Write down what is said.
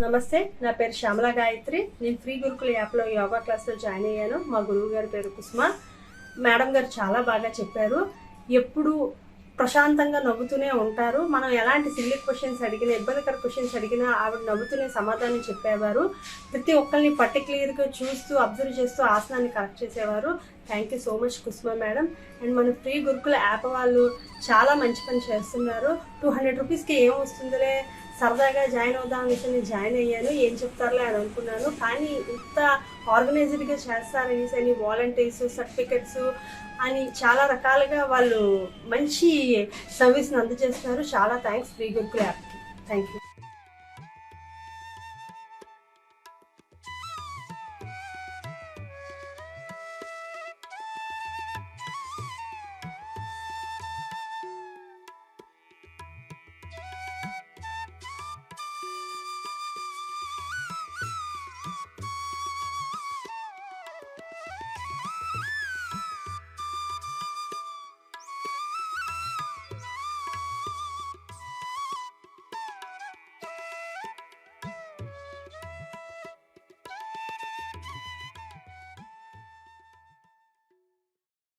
నమస్తే నా పేరు శ్యామల గాయత్రి. నేను ఫ్రీ గురుకుల యాప్లో యోగా క్లాస్లో జాయిన్ అయ్యాను. మా గురువు గారి పేరు కుసుమ. మేడం గారు చాలా బాగా చెప్పారు. ఎప్పుడు ప్రశాంతంగా నవ్వుతూనే ఉంటారు. మనం ఎలాంటి సిల్లీ క్వశ్చన్స్ అడిగినా ఇబ్బందికర క్వశ్చన్స్ అడిగినా ఆవిడ నవ్వుతూనే సమాధానం చెప్పేవారు. ప్రతి ఒక్కరిని పర్టికులర్గా చూస్తూ అబ్జర్వ్ చేస్తూ ఆసనాన్ని కరెక్ట్ చేసేవారు. Thank you so much Kusuma madam. And మన ఫ్రీ గురుకుల యాప్ వాళ్ళు చాలా మంచి పని చేస్తున్నారు. టూ హండ్రెడ్ రూపీస్కి ఏం వస్తుందిలే? సరదాగా జాయిన్ అవుదాం అనేసి జాయిన్ అయ్యాను. ఏం చెప్తారులే అని అనుకున్నాను. కానీ ఇంత ఆర్గనైజ్డ్గా చేస్తారనేసి అని వాలంటీర్స్ సర్టిఫికెట్స్ అని చాలా రకాలుగా వాళ్ళు మంచి సర్వీస్ని అందజేస్తున్నారు. చాలా థ్యాంక్స్. ఫ్రీ గురుకుల యాప్కి థ్యాంక్ యూ